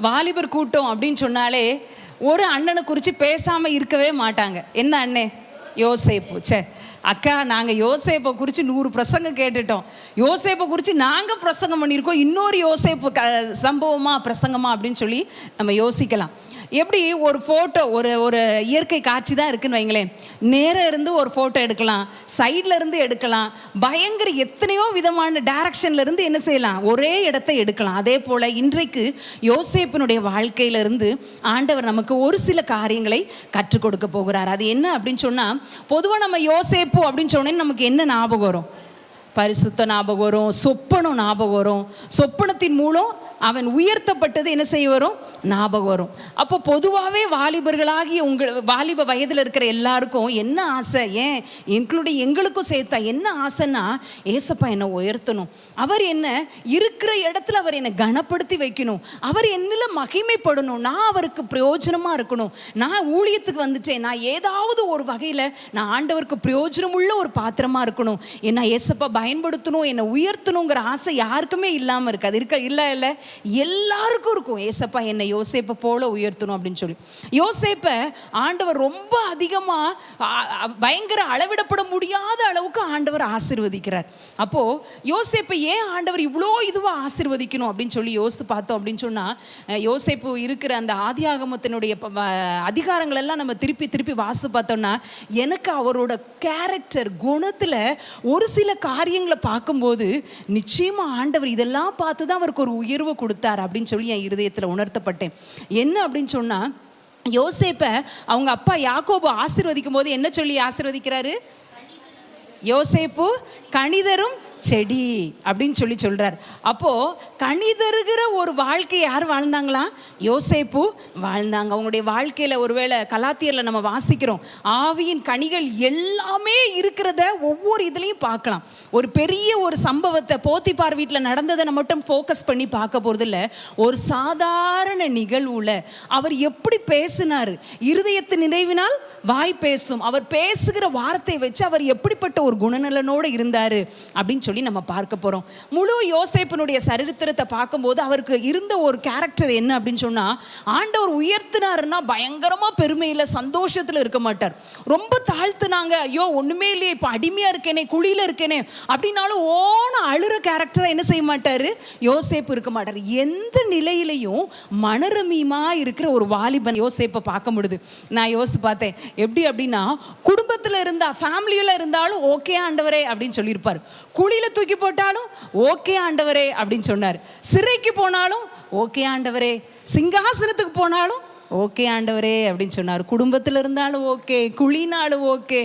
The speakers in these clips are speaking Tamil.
வாலிபர் கூட்டம் அப்படின்னு சொன்னாலே ஒரு அண்ணனை குறித்து பேசாமல் இருக்கவே மாட்டாங்க. என்ன அண்ணே? யோசேப்பு. சே அக்கா நாங்கள் யோசேப்பை குறித்து நூறு பிரசங்கம் கேட்டுட்டோம். யோசேப்பை குறித்து நாங்கள் பிரசங்கம் பண்ணியிருக்கோம். இன்னொரு யோசேப்பு க சம்பவமா பிரசங்கமா அப்படின்னு சொல்லி நம்ம யோசிக்கலாம். எப்படி ஒரு ஃபோட்டோ ஒரு ஒரு இயற்கை காட்சி தான் இருக்குன்னு வைங்களேன். நேராக இருந்து ஒரு ஃபோட்டோ எடுக்கலாம் சைடில் இருந்து எடுக்கலாம் பயங்கர எத்தனையோ விதமான டைரக்ஷன்ல இருந்து என்ன செய்யலாம் ஒரே இடத்தை எடுக்கலாம். அதே போல் இன்றைக்கு யோசேப்பினுடைய வாழ்க்கையிலிருந்து ஆண்டவர் நமக்கு ஒரு சில காரியங்களை கற்றுக் கொடுக்க போகிறார். அது என்ன அப்படின்னு சொன்னால் பொதுவாக நம்ம யோசேப்பு அப்படின்னு சொன்னேன்னு நமக்கு என்ன ஞாபகம் வரும்? பரிசுத்த ஞாபகம் வரும் சொப்பனம் ஞாபகம் வரும். சொப்பனத்தின் மூலம் அவன் உயர்த்தப்பட்டது என்ன செய்ய வரும்? ஞாபகம் வரும். அப்போ பொதுவாகவே வாலிபர்களாகிய உங்கள் வாலிப வயதில் இருக்கிற எல்லாருக்கும் என்ன ஆசை? ஏன்? இன்க்ளூடிங் எங்களுக்கும் சேர்த்தா என்ன ஆசைன்னா ஏசப்பா என்னை உயர்த்தணும். அவர் என்ன இருக்கிற இடத்துல அவர் என்னை கனப்படுத்தி வைக்கணும். அவர் என்னில் மகிமைப்படணும். நான் அவருக்கு பிரயோஜனமாக இருக்கணும். நான் ஊழியத்துக்கு வந்துட்டேன். நான் ஏதாவது ஒரு வகையில் நான் ஆண்டவருக்கு பிரயோஜனமுள்ள ஒரு பாத்திரமாக இருக்கணும். என்ன ஏசப்பா பயன்படுத்தணும் என்னை உயர்த்தணுங்கிற ஆசை யாருக்குமே இல்லாமல் இருக்காது இருக்க? இல்லை இல்லை. எல்லாருக்கும் இருக்கும். ஏசப்பா என்னை யோசேப்பை போல உயர்த்தணும் அப்படின்னு சொல்லி. யோசேப்பை ஆண்டவர் ரொம்ப அதிகமாக பயங்கர அளவிடப்பட முடியாத அளவுக்கு ஆண்டவர் ஆசிர்வதிக்கிறார். அப்போது யோசேப்பை ஏன் ஆண்டவர் இவ்வளோ இதுவாக ஆசிர்வதிக்கணும் அப்படின்னு சொல்லி யோசித்து பார்த்தோம் அப்படின்னு சொன்னால் யோசேப்பு இருக்கிற அந்த ஆதியாகமத்தினுடைய அதிகாரங்களெல்லாம் அதிகாரங்கள் எல்லாம் நம்ம திருப்பி திருப்பி வாசி பார்த்தோம்னா எனக்கு அவரோட கேரக்டர் குணத்தில் ஒரு சில காரியங்களை பார்க்கும்போது நிச்சயமாக ஆண்டவர் இதெல்லாம் பார்த்து தான் அவருக்கு ஒரு உயர்வு கொடுத்தார் அப்படின்னு சொல்லி என் இருதயத்தில் உணர்த்தப்பட்டேன். என்ன அப்படின்னு சொன்னால் யோசேப்பை அவங்க அப்பா யாக்கோபு ஆசிர்வதிக்கும் போது என்ன சொல்லி ஆசிர்வதிக்கிறாரு? யோசேப்பு கணிதரும் செடி அப்படின்னு சொல்லி சொல்கிறார் அப்போது கனி தருகிற ஒரு வாழ்க்கை யார் வாழ்ந்தாங்களா? யோசேப்பு வாழ்ந்தாங்க. அவங்களுடைய வாழ்க்கையில் ஒருவேளை கலாத்தியரில் நம்ம வாசிக்கிறோம். ஆவியின் கனிகள் எல்லாமே இருக்கிறத ஒவ்வொரு இதுலையும் பார்க்கலாம். ஒரு பெரிய ஒரு சம்பவத்தை போத்திப்பார் வீட்டில் நடந்ததை நம்ம மட்டும் ஃபோக்கஸ் பண்ணி பார்க்க போகிறதில்ல ஒரு சாதாரண நிகழ்வுல அவர் எப்படி பேசினார்? இருதயத்து நினைவினால் வாய் பேசும். அவர் பேசுகிற வார்த்தை வச்சு அவர் எப்படிப்பட்ட ஒரு குணநலனோடு இருந்தார் அப்படின்னு சொல்லி நம்ம பார்க்க போகிறோம் முழு யோசேப்பினுடைய சரித்திரத்தை பார்க்கும்போது அவருக்கு இருந்த ஒரு கேரக்டர் என்ன அப்படின்னு சொன்னால் ஆண்டவர் உயர்த்தினாருன்னா பயங்கரமாக பெருமையில் சந்தோஷத்தில் இருக்க மாட்டார். ரொம்ப தாழ்த்துனாங்க. ஐயோ ஒன்றுமே இல்லையே இப்போ அடிமையாக இருக்கேனே குழியில் இருக்கேனே அப்படின்னாலும் ஓன அழுற கேரக்டரை என்ன செய்ய மாட்டார்? யோசேப்பு இருக்க மாட்டார். எந்த நிலையிலையும் மனரமியமாக இருக்கிற ஒரு வாலிபன் யோசேப்பை பார்க்க முடியுது. நான் யோசிச்சு பார்த்தேன். எப்படி அப்படின்னா குடும்பத்தில் இருந்தா ஃபேமிலியில் இருந்தாலும் ஓகே ஆண்டவரே அப்படின்னு சொல்லியிருப்பார். குழியில் தூக்கி போட்டாலும் ஓகே ஆண்டவரே அப்படின்னு சொன்னார். சிறைக்கு போனாலும் ஓகே ஆண்டவரே. சிங்காசனத்துக்கு போனாலும் ஓகே ஆண்டவரே அப்படின்னு சொன்னார். குடும்பத்தில் இருந்தாலும் ஓகே குழினாலும் ஓகே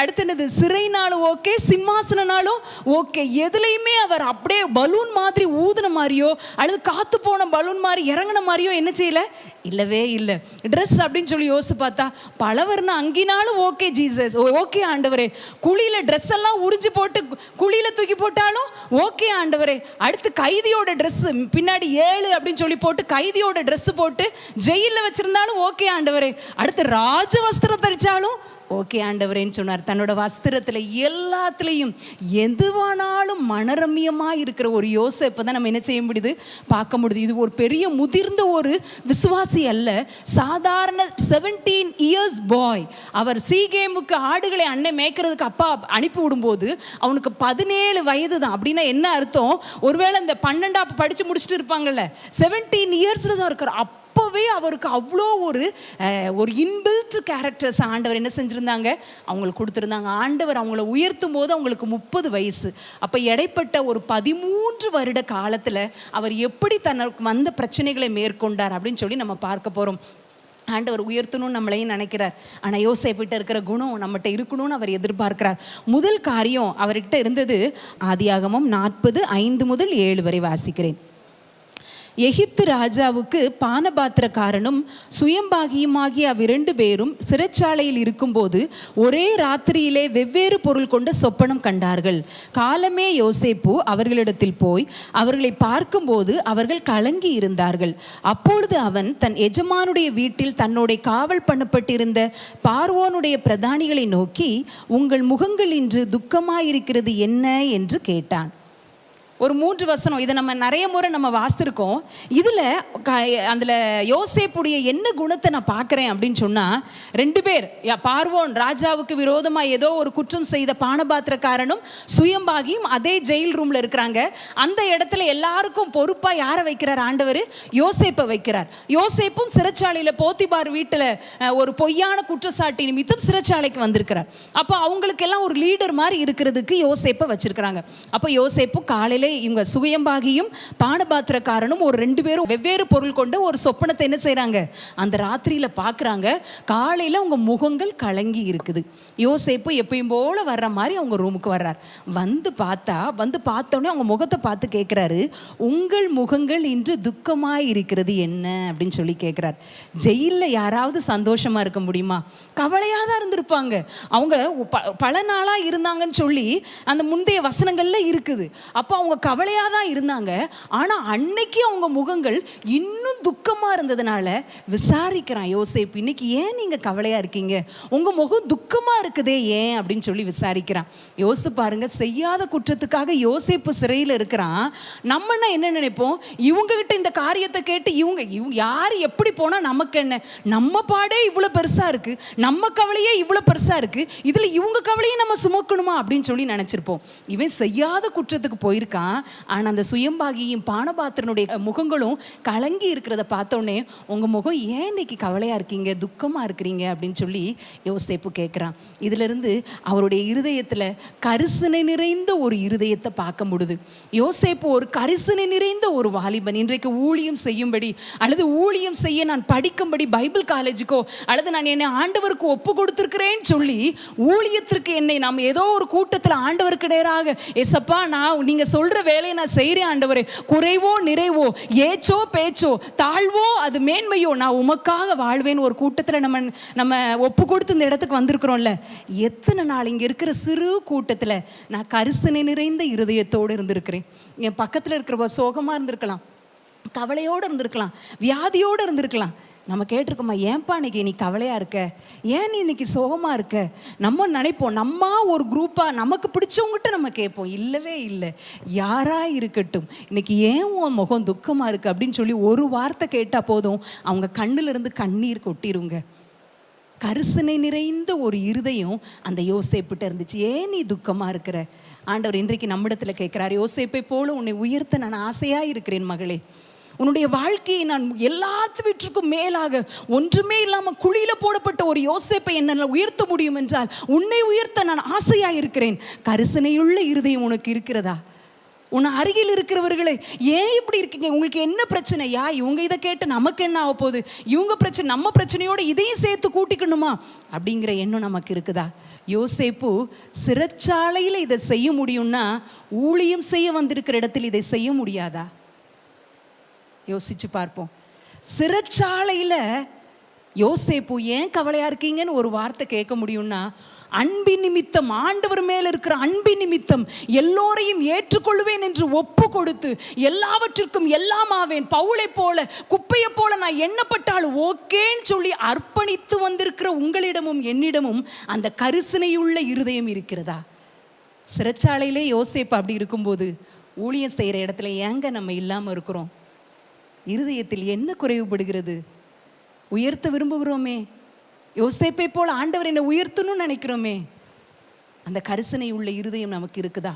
அடுத்து என்னது? சிறைனாலும் ஓகே சிம்மாசனனாலும் ஓகே. எதுலையுமே அவர் அப்படியே பலூன் மாதிரி ஊதுன மாதிரியோ அல்லது காத்து போன பலூன் மாதிரி இறங்கின மாதிரியோ என்ன செய்யல? இல்லவே இல்லை. ட்ரெஸ் அப்படின்னு சொல்லி யோசிச்சு பார்த்தா பலவர்னா அங்கினாலும் ஓகே ஜீசஸ். ஓகே ஆண்டவரே. குழியில் ட்ரெஸ் எல்லாம் உறிஞ்சு போட்டு குழியில் தூக்கி போட்டாலும் ஓகே ஆண்டவரே. அடுத்து கைதியோட ட்ரெஸ்ஸு பின்னாடி ஏழு அப்படின்னு சொல்லி போட்டு கைதியோட ட்ரெஸ்ஸு போட்டு ஜெயில் ஜெயிலில் வச்சிருந்தாலும் ஓகே ஆண்டவரே. அடுத்து ராஜ வஸ்திரம் தரிச்சாலும் ஓகே ஆண்டவரேன்னு சொன்னார். தன்னோட வஸ்திரத்தில் எல்லாத்துலேயும் எதுவானாலும் மனரம்யமாக இருக்கிற ஒரு யோசேப்பை தான் நம்ம என்ன செய்ய முடியுது? பார்க்க முடியுது. இது ஒரு பெரிய முதிர்ந்த ஒரு விசுவாசி அல்ல. சாதாரண செவன்டீன் இயர்ஸ் பாய் அவர் சி கேமுக்கு ஆடுகளை அண்ணன் மேய்க்கிறதுக்கு அப்பா அனுப்பி விடும்போது அவனுக்கு பதினேழு வயது தான் அப்படின்னா என்ன அர்த்தம்? ஒருவேளை இந்த பன்னெண்டா படித்து முடிச்சுட்டு இருப்பாங்கல்ல. செவன்டீன் இயர்ஸில் தான் இருக்கிற அப்போவே அவருக்கு அவ்வளோ ஒரு ஒரு இன்பில்ட் கேரக்டர்ஸ் ஆண்டவர் என்ன செஞ்சுருந்தாங்க? அவங்களுக்கு கொடுத்துருந்தாங்க. ஆண்டவர் அவங்கள உயர்த்தும் போது அவங்களுக்கு முப்பது வயசு. அப்போ இடைப்பட்ட ஒரு பதிமூன்று வருட காலத்தில் அவர் எப்படி தனக்கு வந்த பிரச்சனைகளை மேற்கொண்டார் அப்படின்னு சொல்லி நம்ம பார்க்க போகிறோம் ஆண்டவர் உயர்த்தணும்னு நம்மளையும் நினைக்கிறார். ஆனால் யோசேப்பிட்ட இருக்கிற குணம் நம்மகிட்ட இருக்கணும்னு அவர் எதிர்பார்க்கிறார். முதல் காரியம் அவர்கிட்ட இருந்தது ஆதியாகமம் நாற்பது ஐந்து முதல் ஏழு வரை வாசிக்கிறேன். எகிப்து ராஜாவுக்கு பானபாத்திரக்காரனும் சுயம்பாகியுமாகிய அவ்விரண்டு பேரும் சிறைச்சாலையில் இருக்கும்போது ஒரே ராத்திரியிலே வெவ்வேறு பொருள் கொண்ட சொப்பனம் கண்டார்கள். காலமே யோசேப்பு அவர்களிடத்தில் போய் அவர்களை பார்க்கும்போது அவர்கள் கலங்கி இருந்தார்கள். அப்பொழுது அவன் தன் எஜமானுடைய வீட்டில் தன்னோட காவல் பண்ணப்பட்டிருந்த பார்வோனுடைய பிரதானிகளை நோக்கி உங்கள் முகங்கள் இன்று துக்கமாயிருக்கிறது என்ன? என்று கேட்டான். ஒரு மூன்று வசனம் இதை நம்ம நிறைய முறை நம்ம வாசித்திருக்கோம். இதில் க அதில் யோசேப்புடைய என்ன குணத்தை நான் பார்க்குறேன் அப்படின்னு சொன்னால் ரெண்டு பேர் யா- பார்வோன் ராஜாவுக்கு விரோதமாக ஏதோ ஒரு குற்றம் செய்த பானபாத்திரக்காரனும் சுயம்பாகியும் அதே ஜெயில் ரூமில் இருக்கிறாங்க. அந்த இடத்துல எல்லாருக்கும் பொறுப்பாக யாரை வைக்கிறார் ஆண்டவர்? யோசேப்பை வைக்கிறார். யோசேப்பும் சிறைச்சாலையில் போத்திபார் வீட்டில் ஒரு பொய்யான குற்றச்சாட்டு நிமித்தம் சிறைச்சாலைக்கு வந்திருக்கிறார். அப்போ அவங்களுக்கெல்லாம் ஒரு லீடர் மாதிரி இருக்கிறதுக்கு யோசேப்பை வச்சிருக்கிறாங்க. அப்போ யோசேப்பு காலையில் இவங்க சுயம்பாகியும் பானபாத்திரக்காரனும் ஒரு ரெண்டு பேரும் வெவ்வேறு பொருள் கொண்டு ஒரு சொப்பனத்தை என்ன செய்கிறாங்க அந்த ராத்திரியில பார்க்குறாங்க காலையில அவங்க முகங்கள் கலங்கி இருக்குது. யோசேப்பு எப்பயும் போல வர்ற மாதிரி அவங்க ரூமுக்கு வர்றார். வந்து பார்த்தா வந்து பார்த்தோன்னே அவங்க முகத்தை பார்த்து கேட்குறாரு உங்கள் முகங்கள் இன்று துக்கமாக இருக்கிறது என்ன? அப்படின்னு சொல்லி கேட்குறார் ஜெயிலில் யாராவது சந்தோஷமா இருக்க முடியுமா? கவலையாக தான் இருந்திருப்பாங்க. அவங்க ப- பல நாளாக இருந்தாங்கன்னு சொல்லி அந்த முந்தைய வசனங்கள்ல இருக்குது. அப்போ அவங்க கவலையாக தான் இருந்தாங்க. ஆனால் அன்னைக்கு அவங்க முகங்கள் இன்னும் துக்கமாக இருந்ததுனால விசாரிக்கிறான் யோசேப்பு இன்னைக்கு ஏன் நீங்கள் கவலையாக இருக்கீங்க? உங்கள் முகம் துக்கமாக இருக்குதே ஏன்? அப்படின்னு சொல்லி விசாரிக்கிறான். யோசித்து பாருங்க செய்யாத குற்றத்துக்காக யோசேப்பு சிறையில் இருக்கிறான். நம்மன்னா என்ன நினைப்போம்? இவங்ககிட்ட இந்த காரியத்தை கேட்டு இவங்க இவங்க யார் எப்படி போனால் நமக்கு என்ன? நம்ம பாடே இவ்வளோ பெருசாக இருக்குது நம்ம கவலையே இவ்வளோ பெருசாக இருக்குது இதில் இவங்க கவலையை நம்ம சுமக்கணுமா அப்படின்னு சொல்லி நினச்சிருப்போம். இவன் செய்யாத குற்றத்துக்கு போயிருக்கான். ஆனால் அந்த சுயம்பாகியும் பானபாத்திரனுடைய முகங்களும் கலங்கி இருக்கிறத பார்த்தோன்னே உங்கள் முகம் ஏன் இன்னைக்கு கவலையாக இருக்கீங்க? துக்கமாக இருக்கிறீங்க? அப்படின்னு சொல்லி யோசேப்பு கேட்குறான் இதிலிருந்து அவருடைய இருதயத்தில் கரிசனை நிறைந்த ஒரு இருதயத்தை பார்க்க முடியுது. யோசேப்பு ஒரு கரிசனை நிறைந்த ஒரு வாலிபன். இன்றைக்கு ஊழியம் செய்யும்படி அல்லது ஊழியம் செய்ய நான் படிக்கும்படி பைபிள் காலேஜுக்கோ அல்லது நான் என்னை ஆண்டவருக்கு ஒப்பு கொடுத்துருக்கிறேன்னு சொல்லி ஊழியத்திற்கு என்னை நாம் ஏதோ ஒரு கூட்டத்தில் ஆண்டவருக்கு நேராக எசப்பா நான் நீங்கள் சொல்கிற வேலையை நான் செய்கிறேன் ஆண்டவரே. குறைவோ நிறைவோ ஏச்சோ பேச்சோ தாழ்வோ அது மேன்மையோ நான் உமக்காக வாழ்வேன் ஒரு கூட்டத்தில் நம்ம நம்ம ஒப்பு கொடுத்து இந்த இடத்துக்கு வந்திருக்கிறோம்ல. எத்தனை நாள் இங்கே இருக்கிற சிறு கூட்டத்தில் நான் கரிசனை நிறைந்த இருதயத்தோடு இருந்திருக்கிறேன். என் பக்கத்தில் இருக்கிறவ சோகமாக இருந்திருக்கலாம். கவலையோடு இருந்திருக்கலாம். வியாதியோடு இருந்திருக்கலாம். நம்ம கேட்டிருக்கோமா ஏன்பா இன்னைக்கு நீ கவலையாக இருக்க? ஏன் நீ இன்னைக்கு சோகமாக இருக்க? நம்ம நினைப்போம் நம்ம ஒரு குரூப்பாக நமக்கு பிடிச்சவங்ககிட்ட நம்ம கேட்போம். இல்லவே இல்லை. யாராக இருக்கட்டும் இன்னைக்கு ஏன் உன் முகம் துக்கமாக இருக்கு அப்படின்னு சொல்லி ஒரு வார்த்தை கேட்டால் போதும். அவங்க கண்ணிலிருந்து கண்ணீர் கொட்டிருங்க. கரிசனை நிறைந்த ஒரு இருதயம் அந்த யோசேப்பிட்ட இருந்துச்சு. ஏன் நீ துக்கமாக இருக்கிற? ஆண்டவர் இன்றைக்கு நம்மிடத்தில் கேட்குறாரு யோசேப்பை போல உன்னை உயர்த்த நான் ஆசையாக இருக்கிறேன் மகளே. உன்னுடைய வாழ்க்கையை நான் எல்லாத்துவற்றுக்கும் மேலாக ஒன்றுமே இல்லாமல் குழியில் போடப்பட்ட ஒரு யோசேப்பை என்னால் உயர்த்த முடியும் என்றால் உன்னை உயர்த்த நான் ஆசையாக இருக்கிறேன் கரிசனையுள்ள இருதயம் உனக்கு இருக்கிறதா? உன் அருகில் இருக்கிறவர்களே ஏன் இப்படி இருக்கீங்க? உங்களுக்கு என்ன பிரச்சனையா இவங்க இதை கேட்டு நமக்கு என்ன ஆக போகுது? இவங்க பிரச்சனை நம்ம பிரச்சனையோட இதையும் சேர்த்து கூட்டிக்கணுமா? அப்படிங்கிற எண்ணம் நமக்கு இருக்குதா? யோசேப்பு சிறைச்சாலையில் இதை செய்ய முடியும்னா ஊழியம் செய்ய வந்திருக்கிற இடத்தில் இதை செய்ய முடியாதா? யோசிச்சு பார்ப்போம். சிறைச்சாலையில் யோசேப்பு ஏன் கவலையா இருக்கீங்கன்னு ஒரு வார்த்தை கேட்க முடியும்னா அன்பின் நிமித்தம் ஆண்டவர் மேல் இருக்கிற அன்பின் நிமித்தம் எல்லோரையும் ஏற்றுக்கொள்வேன் என்று ஒப்பு கொடுத்து எல்லாவற்றிற்கும் எல்லாம் ஆவேன். பவுளை போல குப்பையை போல நான் எண்ணப்பட்டாலும் ஓகேன்னு சொல்லி அர்ப்பணித்து வந்திருக்கிற உங்களிடமும் என்னிடமும் அந்த கரிசனையுள்ள இருதயம் இருக்கிறதா? சிறைச்சாலையிலே யோசேப்பு அப்படி இருக்கும்போது ஊழியம் செய்கிற இடத்துல ஏங்க நம்ம இல்லாமல் இருக்கிறோம்? இருதயத்தில் என்ன குறைவுபடுகிறது? உயர்த்த விரும்புகிறோமே. யோசேப்பை போல் ஆண்டவர் என்னை உயர்த்தணும்னு நினைக்கிறோமே. அந்த கரிசனை உள்ள இருதயம் நமக்கு இருக்குதா?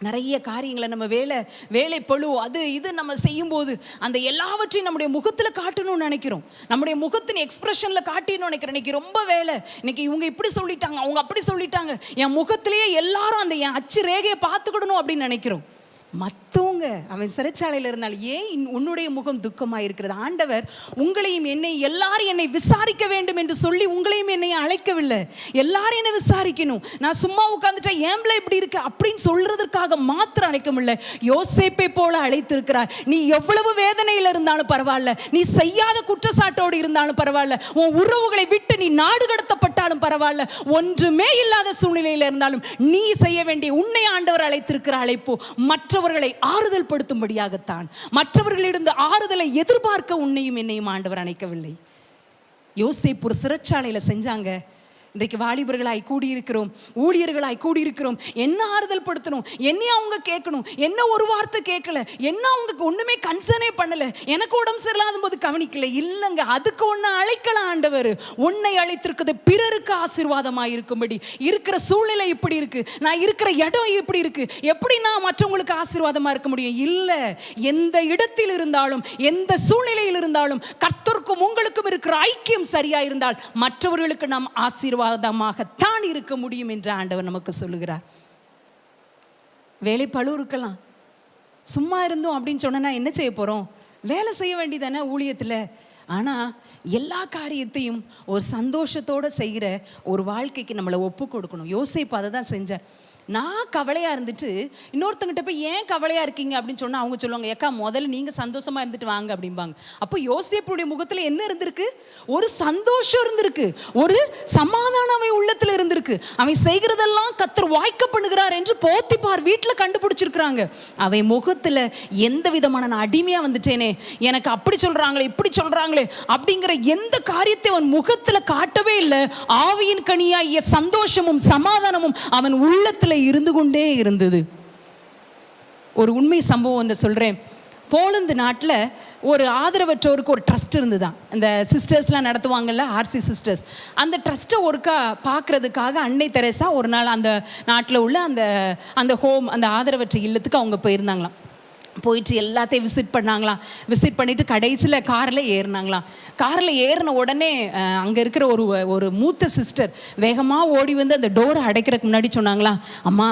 நிறைய காரியங்களை நம்ம வேலை வேலை பழு அது இது நம்ம செய்யும்போது அந்த எல்லாவற்றையும் நம்முடைய முகத்தில் காட்டணும்னு நினைக்கிறோம். நம்முடைய முகத்தின் எக்ஸ்பிரஷனில் காட்டணும்னு நினைக்கிறோம். இன்னைக்கு ரொம்ப வேலை. இன்னைக்கு இவங்க இப்படி சொல்லிட்டாங்க அவங்க அப்படி சொல்லிட்டாங்க. என் முகத்திலேயே எல்லாரும் அந்த என் அச்சு ரேகையை பார்த்துக்கிடணும் அப்படின்னு நினைக்கிறோம். மற்ற மற்றவங்க அவன் சிறைச்சாலையில் இருந்தால் ஏன் உன்னுடைய முகம் துக்கமாக இருக்கிறது? ஆண்டவர் உங்களையும் என்னை எல்லாரும் என்னை விசாரிக்க வேண்டும் என்று சொல்லி உங்களையும் என்னை அழைக்கவில்லை. எல்லாரும் என்னை விசாரிக்கணும். நான் சும்மா உட்காந்துட்டா ஏம்பல இப்படி இருக்கு? அப்படின்னு சொல்றதற்காக மாத்திரம் அழைக்க முடியல யோசேப்பை போல அழைத்திருக்கிறார். நீ எவ்வளவு வேதனையில் இருந்தாலும் பரவாயில்ல. நீ செய்யாத குற்றச்சாட்டோடு இருந்தாலும் பரவாயில்ல. உன் உறவுகளை விட்டு நீ நாடு கடத்தப்பட்டாலும் பரவாயில்ல. ஒன்றுமே இல்லாத சூழ்நிலையில் இருந்தாலும் நீ செய்ய வேண்டிய உன்னை ஆண்டவர் அழைத்திருக்கிற அழைப்பு. மற்றவர்களை ஆறுதல் படுத்தும்படியாகத்தான் மற்றவர்களிடம் ஆறுதலை எதிர்பார்க்க உன்னையும் என்னையும் ஆண்டவர் அழைக்கவில்லை யோசிப்பு ஒரு சிறைச்சாலையில் செஞ்சாங்க. இன்றைக்கு வாலிபர்களாய் கூடியிருக்கிறோம் ஊழியர்களாய் கூடியிருக்கிறோம். என்ன ஆறுதல் படுத்தணும்? என்ன அவங்க கேட்கணும்? என்ன ஒரு வார்த்தை கேட்கல? என்ன அவங்க ஒன்றுமே கன்சர்னே பண்ணல? எனக்கு உடம்பு சரியில்லாத போது கவனிக்கல. இல்லைங்க அதுக்கு ஒன்று அழைக்கலாம் ஆண்டவர். உன்னை அழைத்திருக்குது பிறருக்கு ஆசீர்வாதமாக இருக்கும்படி. இருக்கிற சூழ்நிலை இப்படி இருக்கு. நான் இருக்கிற இடம் இப்படி இருக்கு. எப்படி நான் மற்றவங்களுக்கு ஆசீர்வாதமாக இருக்க முடியும்? இல்லை எந்த இடத்தில் இருந்தாலும் எந்த சூழ்நிலையில் இருந்தாலும் கர்த்தருக்கும் உங்களுக்கும் இருக்கிற ஐக்கியம் சரியாக இருந்தால் மற்றவர்களுக்கு நாம் ஆசீர்வாதம் ஆசீர்வாதமாகத்தான் இருக்க முடியும் என்று ஆண்டவர் நமக்கு சொல்லுகிறார். வேலை பழு இருக்கலாம் சும்மா இருந்தோம் அப்படின்னு சொன்னா என்ன செய்ய போறோம்? வேலை செய்ய வேண்டியதானே ஊழியத்தில்? ஆனால் எல்லா காரியத்தையும் ஒரு சந்தோஷத்தோட செய்கிற ஒரு வாழ்க்கைக்கு நம்மளை ஒப்பு கொடுக்கணும். யோசிப்பு அதை தான் செஞ்சேன் நான் கவலையாக இருந்துட்டு இன்னொருத்தங்கிட்ட போய் ஏன் கவலையாக இருக்கீங்க? அப்படின்னு சொன்னால் அவங்க சொல்லுவாங்க ஏக்கா முதல்ல நீங்கள் சந்தோஷமாக இருந்துட்டு வாங்க அப்படிம்பாங்க. அப்போ யோசியப்புடைய முகத்தில் என்ன இருந்திருக்கு? ஒரு சந்தோஷம் இருந்திருக்கு. ஒரு சமாதானம் அவன் உள்ளத்தில் இருந்திருக்கு. அவன் செய்கிறதெல்லாம் கத்தர் வாய்க்க பண்ணுகிறார் என்று போத்திப்பார் வீட்டில் கண்டுபிடிச்சிருக்கிறாங்க. அவன் முகத்தில் எந்த விதமான நான் அடிமையாக வந்துட்டேனே எனக்கு அப்படி சொல்கிறாங்களே இப்படி சொல்கிறாங்களே அப்படிங்கிற எந்த காரியத்தை அவன் முகத்தில் காட்டவே இல்லை. ஆவியின் கனியாகிய சந்தோஷமும் சமாதானமும் அவன் உள்ளத்தில் இருந்து கொண்டே இருந்தது. ஒரு உண்மை சம்பவம் ஒன்று சொல்கிறேன் போலந்து நாட்டில் ஒரு ஆதரவற்றோருக்கு ஒரு ட்ரஸ்ட் இருந்துதான். இந்த சிஸ்டர்ஸ்லாம் நடத்துவாங்கல்ல ஆர்சி சிஸ்டர்ஸ் அந்த ட்ரஸ்ட்டை ஒருக்கா பார்க்குறதுக்காக அன்னை தெரசா ஒரு நாள் அந்த நாட்டில் உள்ள அந்த அந்த ஹோம் அந்த ஆதரவற்ற இல்லத்துக்கு அவங்க போயிருந்தாங்களாம். போயிட்டு எல்லாத்தையும் விசிட் பண்ணாங்களாம். விசிட் பண்ணிட்டு கடைசியில் காரில் ஏறினாங்களாம். காரில் ஏறின உடனே அங்கே இருக்கிற ஒரு ஒரு மூத்த சிஸ்டர் வேகமாக ஓடி வந்து அந்த டோரை அடைக்கிறதுக்கு முன்னாடி சொன்னாங்களாம். அம்மா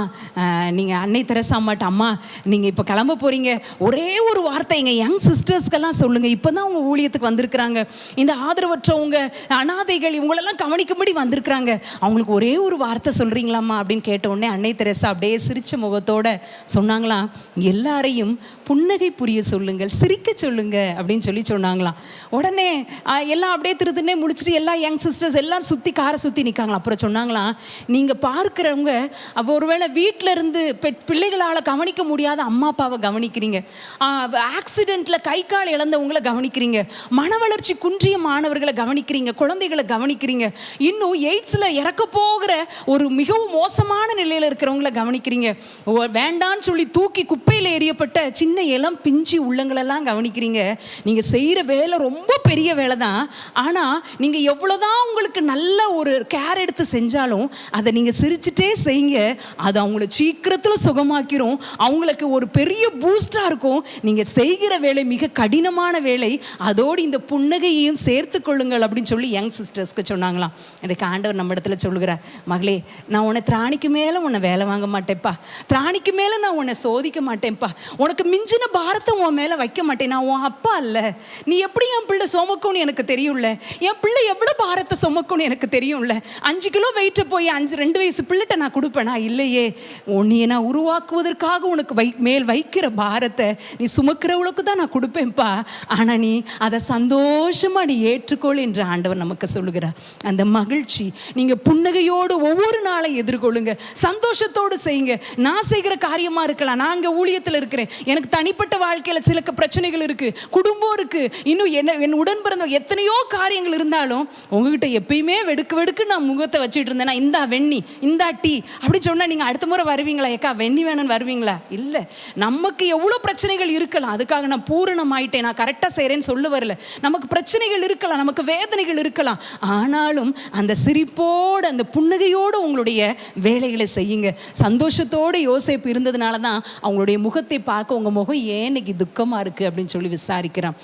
நீங்கள் அன்னை தெரசா அம்மாட்ட அம்மா நீங்கள் இப்போ கிளம்ப போகிறீங்க ஒரே ஒரு வார்த்தை எங்கள் யங் சிஸ்டர்ஸ்க்கெல்லாம் சொல்லுங்கள் இப்போ தான் அவங்க ஊழியத்துக்கு வந்திருக்கிறாங்க. இந்த ஆதரவற்றவங்க அனாதைகள் இவங்களெல்லாம் கவனிக்கும்படி வந்திருக்கிறாங்க. அவங்களுக்கு ஒரே ஒரு வார்த்தை சொல்கிறீங்களாம்மா அப்படின்னு கேட்ட உடனே அன்னை தெரசா அப்படியே சிரிச்ச முகத்தோட சொன்னாங்களாம். எல்லாரையும் புன்னகை புரிய சொல்லுங்கள் சிரிக்க சொல்லுங்க அப்படின்னு சொல்லி சொன்னாங்களாம். உடனே எல்லாம் அப்படியே திருதுன்னே முடிச்சுட்டு எல்லா யங் சிஸ்டர்ஸ் எல்லாம் சுற்றி காரை சுற்றி நிற்காங்களாம் அப்புறம் சொன்னாங்களாம் நீங்கள் பார்க்குறவங்க ஒருவேளை வீட்டில் இருந்து பெட் பிள்ளைகளால் கவனிக்க முடியாத அம்மா அப்பாவை கவனிக்கிறீங்க. ஆக்சிடெண்ட்டில் கை கால் இழந்தவங்களை கவனிக்கிறீங்க. மன வளர்ச்சி குன்றிய மாணவர்களை கவனிக்கிறீங்க. குழந்தைகளை கவனிக்கிறீங்க. இன்னும் எய்ட்ஸில் இறக்க போகிற ஒரு மிகவும் மோசமான நிலையில் இருக்கிறவங்கள கவனிக்கிறீங்க. வேண்டான்னு சொல்லி தூக்கி குப்பையில் எறியப்பட்ட சின்ன இளம் பிஞ்சு உள்ளங்களெல்லாம் கவனிக்கிறீங்க. நீங்கள் செய்கிற வேலை ரொம்ப பெரிய வேலை தான் ஆனால் நீங்கள் எவ்வளோதான் உங்களுக்கு நல்ல ஒரு கேர் எடுத்து செஞ்சாலும் அதை நீங்கள் சிரிச்சுட்டே செய்யுங்க. அது அவங்கள சீக்கிரத்தில் சுகமாக்கிரும். அவங்களுக்கு ஒரு பெரிய பூஸ்டாக இருக்கும். நீங்கள் செய்கிற வேலை மிக கடினமான வேலை. அதோடு இந்த புன்னகையையும் சேர்த்து கொள்ளுங்கள் அப்படின்னு சொல்லி யங் சிஸ்டர்ஸ்க்கு சொன்னாங்களாம். எனக்கு ஆண்டவர் நம்ம இடத்துல சொல்லுகிறார். மகளே நான் உன்னை திராணிக்கு மேலே உன்னை வேலை வாங்க மாட்டேன்ப்பா. திராணிக்கு மேலே நான் உன்னை சோதிக்க மாட்டேன்ப்பா. உனக்கு மிஞ்சின பாரத்தை உன் மேலே வைக்க மாட்டேன். நான் உன் அப்பா இல்லை நீ எப்படி என் பிள்ளை சுமக்கும்னு எனக்கு தெரியும்ல. என் பிள்ளை எவ்வளோ பாரத்தை சுமக்கும்னு எனக்கு தெரியும்ல. அஞ்சு கிலோ வெயிட்டை போய் அஞ்சு ரெண்டு வயசு பிள்ளைகிட்ட நான் கொடுப்பேனா. இல்லையே. உன்னைய நான் உருவாக்குவதற்காக உனக்கு வை மேல் வைக்கிற பாரத்தை நீ சுமக்கிறவளுக்கு தான் நான் கொடுப்பேன்ப்பா. ஆனால் நீ அதை சந்தோஷமாக நீ ஏற்றுக்கொள் என்று ஆண்டவர் நமக்கு சொல்லுகிறார். அந்த மகிழ்ச்சி நீங்கள் புன்னகையோடு ஒவ்வொரு நாளை எதிர்கொள்ளுங்க. சந்தோஷத்தோடு செய்யுங்க. நான் செய்கிற காரியமாக இருக்கலாம். நான் அங்கே ஊழியத்தில் இருக்கிறேன். எனக்கு தனிப்பட்ட வாழ்க்கையில் சில பிரச்சனைகள் இருக்குது குடும்பம் இருக்குது இன்னும் என்ன என் உடன் பிறந்த எத்தனையோ காரியங்கள் இருந்தாலும் உங்ககிட்ட எப்பயுமே வெடுக்கு வெடுக்கு நான் முகத்தை வச்சுட்டு இருந்தேன்னா இந்தா வெண்ணி இந்தா டீ அப்படி சொன்னால் நீங்கள் அடுத்த முறை வருவீங்களா? ஏக்கா வெண்ணி வேணும்னு வருவீங்களா? இல்லை. நமக்கு எவ்வளோ பிரச்சனைகள் இருக்கலாம் அதுக்காக நான் பூரணமாயிட்டேன் நான் கரெக்டாக செய்கிறேன்னு சொல்ல வரல. நமக்கு பிரச்சனைகள் இருக்கலாம் நமக்கு வேதனைகள் இருக்கலாம். ஆனாலும் அந்த சிரிப்போடு அந்த புன்னகையோடு உங்களுடைய வேலைகளை செய்யுங்க. சந்தோஷத்தோடு யோசிப்பு இருந்ததுனால தான் அவங்களுடைய முகத்தை பார்க்க உங்கள் முகம் ஏன் இன்னைக்கு துக்கமாக இருக்குது அப்படின்னு சொல்லி விசாரிக்கிறான்.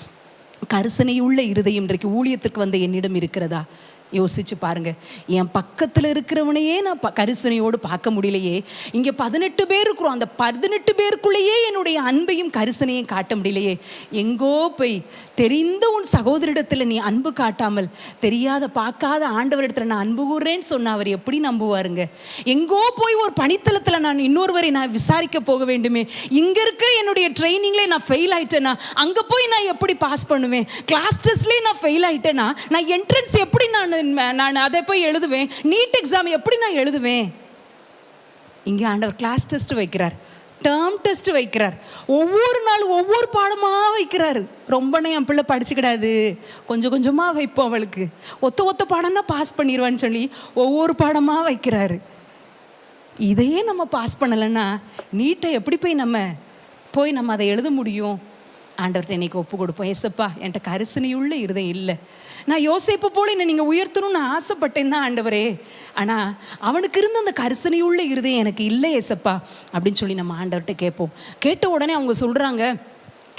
கரிசனையுள்ள இருதயம் இன்றைக்கு ஊழியத்துக்கு வந்த என்னிடம் இருக்கிறதா? யோசிச்சு பாருங்க. என் பக்கத்தில் இருக்கிறவனையே நான் ப கரிசனையோடு பார்க்க முடியலையே. இங்கே பதினெட்டு பேர் இருக்கிறோம். அந்த பதினெட்டு பேருக்குள்ளேயே என்னுடைய அன்பையும் கரிசனையும் காட்ட முடியலையே. எங்கோ போய் தெரிந்த உன் சகோதரிடத்தில் நீ அன்பு காட்டாமல் தெரியாத பார்க்காத ஆண்டவரிடத்தில் நான் அன்பு கூறுறேன்னு சொன்ன அவர் எப்படி நம்புவாருங்க? எங்கோ போய் ஒரு பணித்தளத்தில் நான் இன்னொருவரை நான் விசாரிக்க போக வேண்டுமே. இங்கே இருக்க என்னுடைய ட்ரைனிங்லேயே நான் ஃபெயில் ஆயிட்டேனா அங்கே போய் நான் எப்படி பாஸ் பண்ணுவேன்? கிளாஸ் டெஸ்ட்லேயே நான் ஃபெயில் ஆயிட்டேனா நான் என்ட்ரன்ஸ் எப்படி நான் நான் அதை போய் எழுதுவேன். நீட் எக்ஸாம் எப்படி நான் எழுதுவேன்? இங்கே ஆண்டவர் கிளாஸ் டெஸ்ட் வைக்கிறார். டேர்ம் டெஸ்ட் வைக்கிறார். ஒவ்வொரு நாளும் ஒவ்வொரு பாடமாக வைக்கிறாரு. ரொம்ப என் பிள்ளை படிச்சுக்கிடாது. கொஞ்சம் கொஞ்சமாக வைப்போம் அவளுக்கு. ஒத்த ஒத்த பாடம்னா பாஸ் பண்ணிடுவான்னு சொல்லி ஒவ்வொரு பாடமாக வைக்கிறாரு. இதையே நம்ம பாஸ் பண்ணலைன்னா நீட்டை எப்படி போய் நம்ம போய் நம்ம அதை எழுத முடியும்? ஆண்டவர்கிட்ட இன்னைக்கு ஒப்பு கொடுப்போம் ஏசப்பா என்கிட்ட கரிசனையுள்ள இருதயம் இல்லை. நான் யோசிப்பை போல என்னை நீங்கள் உயர்த்தணும்னு ஆசைப்பட்டேன் தான் ஆண்டவரே. ஆனால் அவனுக்கு இருந்த அந்த கரிசனையுள்ள இருதயம் எனக்கு இல்லை ஏசப்பா அப்படின்னு சொல்லி நம்ம ஆண்டவர்கிட்ட கேட்போம். கேட்ட உடனே அவங்க சொல்கிறாங்க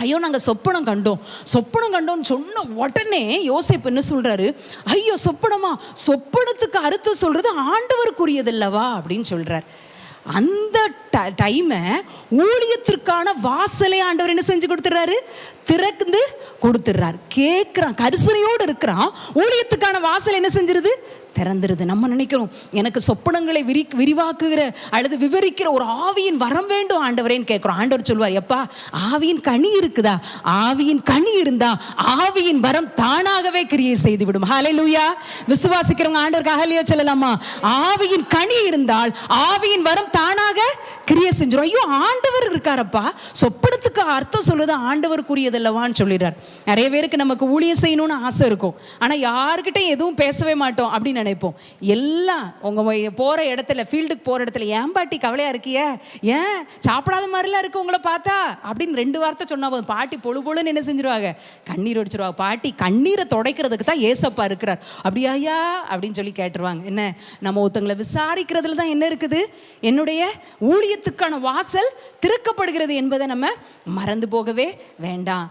ஐயோ நாங்கள் சொப்பனம் கண்டோம். சொப்பனம் கண்டோம்னு சொன்ன உடனே யோசிப்பு என்ன சொல்கிறாரு ஐயோ சொப்பனமா? சொப்பனத்துக்கு அர்த்தம் சொல்கிறது ஆண்டவருக்குரியதில்லவா? அப்படின்னு சொல்கிறார் அந்த டைமை ஊழியத்திற்கான வாசலை ஆண்டவர் என்ன செஞ்சு கொடுத்துறாரு திறந்து கொடுத்துடுறார். கேட்குறான் கரிசனையோடு இருக்கிறான். ஊழியத்துக்கான வாசல் என்ன செஞ்சிருது? திறந்துருது. நம்ம நினைக்கிறோம் எனக்கு சொப்பனங்களை விரி விரிவாக்குகிற அல்லது விவரிக்கிற ஒரு ஆவியின் வரம் வேண்டும் ஆண்டவரேன்னு கேட்குறோம். ஆண்டவர் சொல்வார் எப்பா ஆவியின் கனி இருக்குதா? ஆவியின் கனி இருந்தா ஆவியின் வரம் தானாகவே கிரியை செய்து விடும் ஹalleluya விசுவாசிக்கிறவங்க ஆண்டவருக்கு அகலியோ சொல்லலாமா? ஆவியின் கனி இருந்தால் ஆவியின் வரம் தானாக கிரியை செஞ்சிடும் ஐயோ ஆண்டவர் இருக்காரப்பா. சொப்பனத்துக்கு அர்த்தம் சொல்லுது ஆண்டவருக்குரியதல்லவான்னு சொல்லிடுறார். நிறைய பேருக்கு நமக்கு ஊழியம் செய்யணும்னு ஆசை இருக்கும். ஆனால் யாருக்கிட்டையும் எதுவும் பேசவே மாட்டோம் அப்படின்னு நினைப்போம். எல்லாம் உங்கள் போகிற இடத்துல ஃபீல்டுக்கு போகிற இடத்துல ஏன் பாட்டி கவலையாக இருக்கிய? ஏன்? சாப்பிடாத மாதிரிலாம் இருக்கு உங்களை பார்த்தா? அப்படின்னு ரெண்டு வார்த்தை சொன்னால் போதும். பாட்டி பொழு பொழுன்னு என்ன செஞ்சிருவாங்க? கண்ணீர் வடிச்சிருவாங்க பாட்டி கண்ணீரை துடைக்கிறதுக்கு தான் ஏசப்பா இருக்கிறார். அப்படியாயா அப்படின்னு சொல்லி கேட்டுருவாங்க. என்ன? நம்ம ஒருத்தங்களை விசாரிக்கிறதுல தான் என்ன இருக்குது? என்னுடைய ஊழியத்துக்கான வாசல் திறக்கப்படுகிறது என்பதை நம்ம மறந்து போகவே வேண்டாம்.